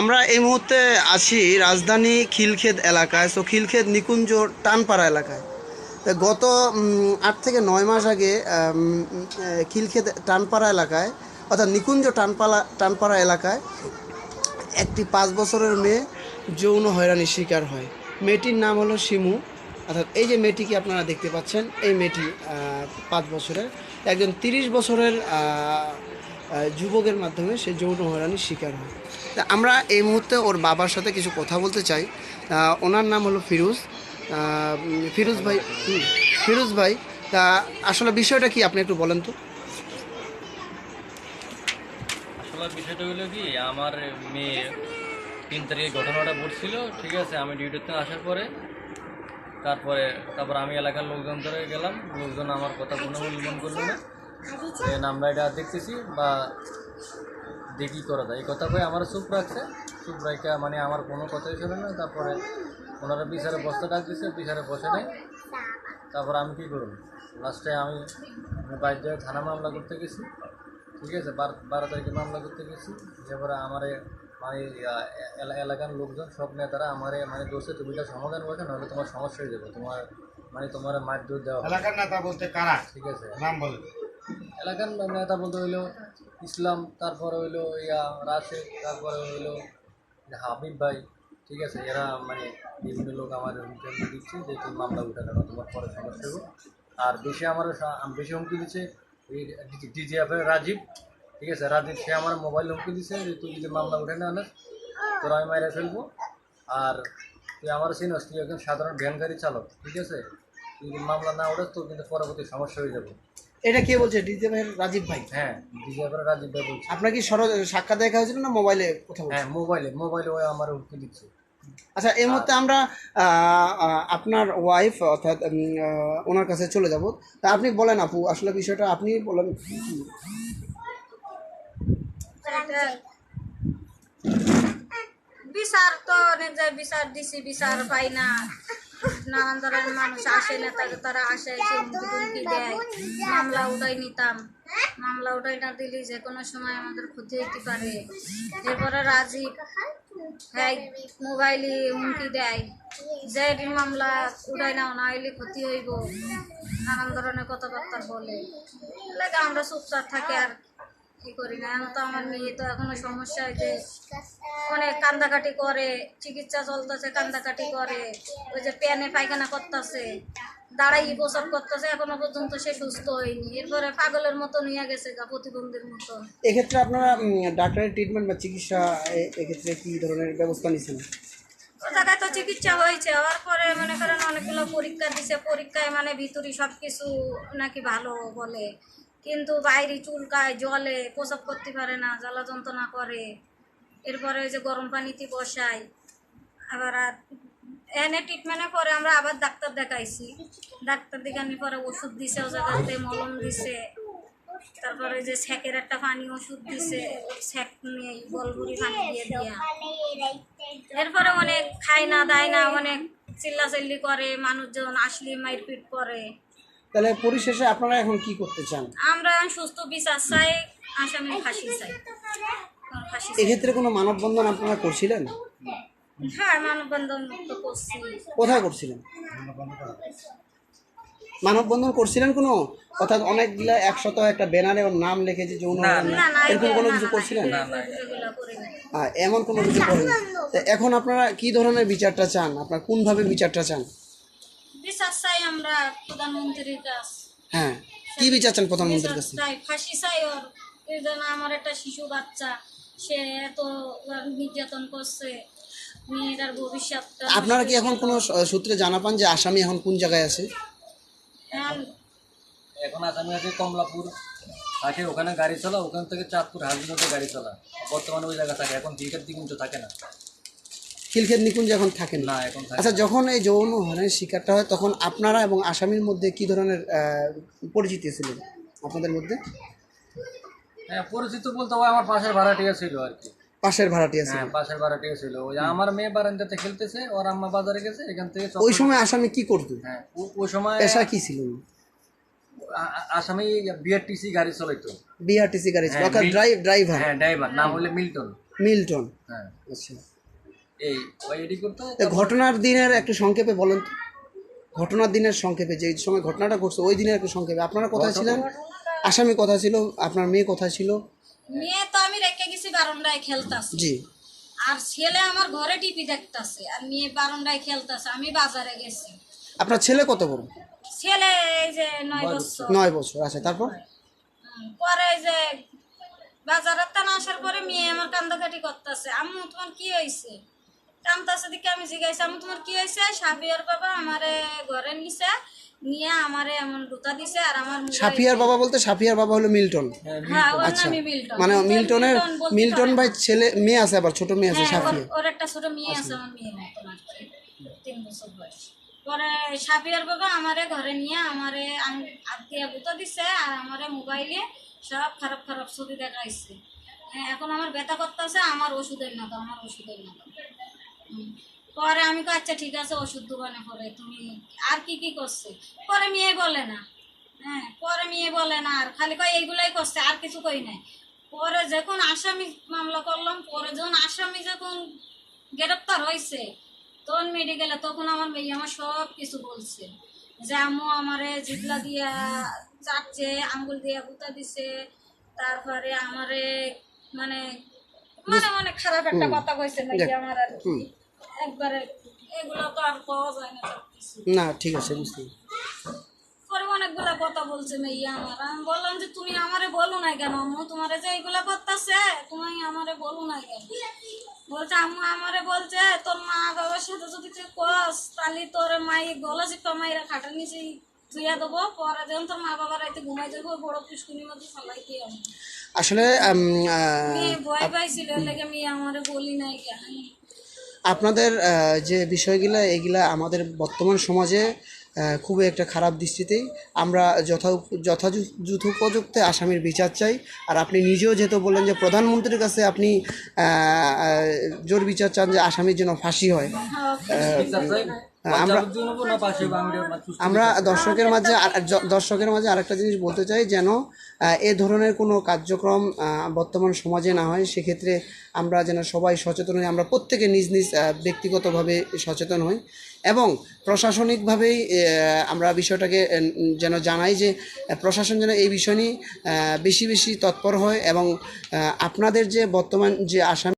আমরা এই মুহূর্তে আছি রাজধানী খিলক্ষেত এলাকায়। সো খিলক্ষেত নিকুঞ্জ টানপাড়া এলাকায়। গত আট থেকে নয় মাস আগে খিলক্ষেত টানপাড়া এলাকায়, অর্থাৎ নিকুঞ্জ টানপালা, টানপাড়া এলাকায় একটি পাঁচ বছরের মেয়ে যৌন হয়রানির শিকার হয়। মেয়েটির নাম হলো শিমু। অর্থাৎ এই যে মেয়েটিকে আপনারা দেখতে পাচ্ছেন, এই মেয়েটি পাঁচ বছরের। একজন তিরিশ বছরের যুবকের মাধ্যমে সে যৌন হয়রানির শিকার হয়। তা আমরা এই মুহূর্তে ওর বাবার সাথে কিছু কথা বলতে চাই। ওনার নাম হলো ফিরোজ। ফিরোজ ভাই হুম, ফিরোজ ভাই তা আসলে বিষয়টা কি? আপনি একটু বলেন তো। আসলে বিষয়টা হলো কি আমার মেয়ে তিন তারিখে ঘটনাটা ঘটছিল ঠিক আছে আমি ডিউটিতে আসার পরে তারপরে তারপর আমি এলাকার লোকজন ধরে গেলাম লোকজন আমার কথা পুনর্মূল্যায়ন করল না। যে না, আমরা এটা দেখতেছি বা দেখি করা যায়। এই কথা কয়ে আমার চুপ রাখছে। চুপ রাখা মানে আমার কোনো কথাই শোনে না। তারপরে ওনারা বিচারে বস্তা ডাক দিছে বিচারে বসে নেই। তারপর আমি কী করব? লাস্টে আমি বাইর জায়গায় থানা মামলা করতে গেছি। ঠিক আছে? বার তারিখে মামলা করতে গেছি। এবারে আমার মানে এলাকার লোকজন সব নেতারা আমার মানে দোষে তুমিটা সমাধান বসে নাহলে তোমার সমস্যা হয়ে যাবে। তোমার মানে তোমার মার দূর দেওয়া এলাকার নেতা বলতে কারা? ঠিক আছে। নাম বলে এলাকার নেতা বলতে হইল ইসলাম, তারপরে হইল ইয়া রাশেদ, তারপরে হইল হাবিব ভাই, ঠিক আছে? এরা মানে বিভিন্ন লোক আমার হুমকি দিচ্ছে যে তুমি মামলা উঠে কেন তোমার পরে সমস্যা আর বেশি আমার বেশি হুমকি দিচ্ছে ডিজিএফ রাজীব, ঠিক আছে? রাজীব, সে আমার মোবাইল হুমকি দিচ্ছে যে তুই যদি মামলা উঠে না আনিস, তোর আমি মাইরে ফেলব। আর তুই আমার চিনস তুই একজন সাধারণ ভ্যান গাড়ি চালক, ঠিক আছে? তুই যদি মামলা না উঠাস, তোর কিন্তু পরবর্তী সমস্যা হয়ে যাবে। এটা কে বলছে? ডিজে ভাই রাজীব ভাই? হ্যাঁ ডিজিএফ রাজীব ভাই বলছে। আপনার কি সর সাক্ষাৎ দেখা হয়েছিল না মোবাইলে কথা বলছেন হ্যাঁ মোবাইলে মোবাইলে ওই আমার হুমকি দিচ্ছে। আচ্ছা এই মুহূর্তে আমরা আপনার ওয়াইফ অর্থাৎ ওনার কাছে চলে যাব। তা আপনি বলেন আপু আসলে বিষয়টা আপনি বলেন। বিচার তো অনেক যায় বিচার দিছি বিচার পাই না। নানান ধরনের মানুষ আসে না তাকে তারা আসে, এসে হুমকি দেয়। মামলা উঠাই নিতাম। মামলা উঠাই না দিলে যে কোনো সময় আমাদের ক্ষতি হইতে পারে। এরপরে রাজীব হ্যাঁ মোবাইলে হুমকি দেয়। যে মামলা উঠাই নাও, না হইলে ক্ষতি হইব। নানান ধরনের কথাবার্তা বলে। আমরা চুপচাপ থাকি আর কি করি না? এখন তো আমার মেয়ে তো এখনও সমস্যা হয়েছে। অনেক কান্দাকাটি করে চিকিৎসা চলতেছে কান্দাকাটি করে। ওই যে প্যানে পায়খানা করতেছে দাঁড়াই প্রসব করতেছে এখনও পর্যন্ত সে সুস্থ হয়নি। এরপরে পাগলের মতো নিয়ে গেছে গা প্রতিবন্ধীর মতো। এক্ষেত্রে আপনারা ডাক্তারের ট্রিটমেন্ট বা চিকিৎসা এক্ষেত্রে কী ধরনের ব্যবস্থা নিয়েছেন? জায়গায় তো চিকিৎসা হয়েছে হওয়ার পরে মনে করেন অনেকগুলো পরীক্ষা দিছে। পরীক্ষায় মানে ভিতরি সব কিছু নাকি ভালো বলে। কিন্তু বাইরে চুলকায়, জলে প্রসব করতে পারে না, জ্বালা যন্ত্রণা করে। এরপরে ওই যে গরম পানিতে বসাই আবার আর এনে ট্রিটমেন্টের পরে আমরা আবার ডাক্তার দেখাইছি। ডাক্তার দেখানোর পরে ওষুধ দিছে ও জায়গাতে, মলম দিছে। তারপরে যে ছ্যাকের একটা পানি ওষুধ দিছে ছ্যাক নিয়ে বলবুরি পানি দিয়ে দিয়া। এরপরে অনেক খায় না, দেয় না, অনেক চিল্লাচিল্লি করে, মানুষজন আসলে মারপিট করে। তাহলে পরিশেষে আপনারা এখন কি করতে চান? আমরা সুস্থ বিচার চাই আসামির ফাঁসি চাই। ওর ফাঁসি চাই। এক্ষেত্রে কোনো মানববন্ধন আপনারা করছিলেন? হ্যাঁ মানববন্ধন তো করছি। কোথায় করছিলেন? মানববন্ধন করছিলেন কোনো? অর্থাৎ অনেকগুলা একশত একটা ব্যানারে ওর নাম লিখে যে যৌন হয়রানি, না। না এরকম কোনো কিছু না, করছিলেন? এগুলো- না আহ, এমন কোনো কিছু করেন এখন আপনারা কি ধরনের বিচারটা চান? আপনারা কোনভাবে বিচারটা চান? বিচার চাই আমরা প্রধানমন্ত্রীর কাছে। হ্যাঁ কি বিচার চান প্রধানমন্ত্রীর কাছে? চাই ফাঁসি চাই ওর। জন্য আমার একটা শিশু বাচ্চা সে এত নির্যাতন করছে মেয়েটার ভবিষ্যৎটা। আপনারা কি এখন কোনো সূত্রে জানা পান যে আসামি এখন কোন জায়গায় আছে? এখন এখন আসামি আছে কমলাপুর। থাকে ওখানে গাড়ি চলা ওখান থেকে চাঁদপুর হাজিনতে গাড়ি চলা। বর্তমানে ওই জায়গা থাকে এখন ক্রিকেট দিকে কিন্তু থাকে না। খিলক্ষেত নিকুঞ্জ এখন থাকেন না। এখন আচ্ছা যখন এই যৌন হয়রানির শিকারটা হয় তখন আপনারা এবং আসামির মধ্যে কি ধরনের পরিচিতি ছিল আপনাদের মধ্যে? হ্যাঁ পরিচিত বলতে ওই আমার পাশের ভাড়াটিয়া ছিল আর কি। পাশের ভাড়াটি আছে হ্যাঁ পাশের ভাড়াটিয়া ছিল। ওই আমার মেয়ে বারান্দাতে খেলতেছে ওর আম্মা বাজারে গেছে এখান থেকে ওই সময় আসামি কি করতো? হ্যাঁ ওই সময় পেশা কি ছিল? আসামি বিআরটিসি গাড়ি চলাইতো। বিআরটিসি গাড়ি ছিল হ্যাঁ, ড্রাইভার। হ্যাঁ ড্রাইভার নাম হলে মিল্টন। মিল্টন। হ্যাঁ। আচ্ছা। এই ওই এডি করতো ঘটনার দিনের একটু সংক্ষেপে বলেন তো। ঘটনার দিনের সংক্ষেপে যে সময় ঘটনাটা ঘটছে ওই দিনের একটু সংক্ষেপে। আপনারা কোথায় ছিলেন? আসামি কথা ছিল আপনার মেয়ে কোথায় ছিল? মেয়ে তো আমি রেখে গেছি বারান্দায় খেলতাছি। জি। আর ছেলে আমার ঘরে টিভি দেখতাছে আর মেয়ে বারান্দায় খেলতাছে আমি বাজারে গেছি। আপনার ছেলে কত বড়? ছেলে এই যে নয় বছর। নয় বছর আচ্ছা তারপর? পরে এই যে বাজারের টানা আসার পরে মেয়ে আমার কান্দাকাটি করতেছে। আম্মু তোমার কি হয়েছে? কান্দাছে দিকে আমি জিজ্ঞাসা আম্মু তোমার কি হয়েছে? সাবিয়ার বাবা আমারে ঘরে নিছে নিয়ে আমারে এমন গুতা দিছে আর আমার সাফিয়ার বাবা বলতে সাফিয়ার বাবা হলো মিল্টন। হ্যাঁ ওর আচ্ছা। মানে মিল্টনের মিল্টন ভাই ছেলে মেয়ে আছে আবার ছোট মেয়ে আছে হ্যাঁ, সাফিয়া। ওর একটা ছোট মেয়ে আছে আমার কি। তিন বছর বয়স। পরে সাফিয়ার বাবা আমারে ঘরে নিয়ে আমারে আত্মীয় বুতো দিছে আর আমারে মোবাইলে সব খারাপ খারাপ ছবি দেখাইছে। হ্যাঁ এখন আমার ব্যথা করতেছে আমার ওষুধের না দাও আমার ওষুধের না দাও হুম। পরে আমি কই, আচ্ছা ঠিক আছে ওষুধ দোকানে পরে তুমি আর কি কি করছে? পরে মেয়ে বলে না। হ্যাঁ পরে মেয়ে বলে না আর খালি কয় এইগুলাই করছে আর কিছু কই নাই। পরে যখন আসামি মামলা করলাম পরে যখন আসামি যখন গ্রেপ্তার হয়েছে তখন মেডিকেলে তখন আমার মেয়ে আমার সব কিছু বলছে। যে আম্মু আমারে জিতলা দিয়া চাটছে আঙ্গুল দিয়া গুতা দিছে তারপরে আমারে মানে মানে অনেক খারাপ একটা কথা কইছে নাকি আমার আর কি। একবারে এগুলো তো আর পাওয়া যায় না না ঠিক আছে বুঝতে পরে অনেকগুলা কথা বলছে মেয়ে আমার। আমি বললাম যে তুমি আমারে বলো না কেন? আম্মু তোমারে যে এইগুলা করতেছে তুমি আমারে বলো না কেন? বলছে আম্মু আমারে বলছে তোর মা বাবার সাথে যদি তুই কস তাহলে তোর মাই গলা চিপা মাইরা খাটার নিচে ধুইয়া দেবো। পরে যখন তোর মা বাবা রাইতে ঘুমাই যাব বড় পুষ্কুনির মধ্যে ফেলাই দিয়ে আসলে ভয় পাইছিল এর লেগে মেয়ে আমারে বলি নাই কেন? আপনাদের যে বিষয়গুলো এগুলা আমাদের বর্তমান সমাজে খুবই একটা খারাপ দৃষ্টিতেই আমরা যথা যথাযথ উপযুক্তে আসামির বিচার চাই। আর আপনি নিজেও যেহেতু বললেন যে প্রধানমন্ত্রীর কাছে আপনি জোর বিচার চান যে আসামির জন্য ফাঁসি হয়। আমরা বাংলা আমরা দর্শকের মাঝে দর্শকের মাঝে আরেকটা জিনিস বলতে চাই যেন এ ধরনের কোনো কার্যক্রম বর্তমান সমাজে না হয় সেক্ষেত্রে আমরা যেন সবাই সচেতন হই আমরা প্রত্যেকে নিজ নিজ ব্যক্তিগতভাবে সচেতন হই এবং প্রশাসনিকভাবেই আমরা বিষয়টাকে যেন জানাই যে প্রশাসন যেন এই বিষয় নিয়ে বেশি বেশি তৎপর হয় এবং আপনাদের যে বর্তমান যে আসামি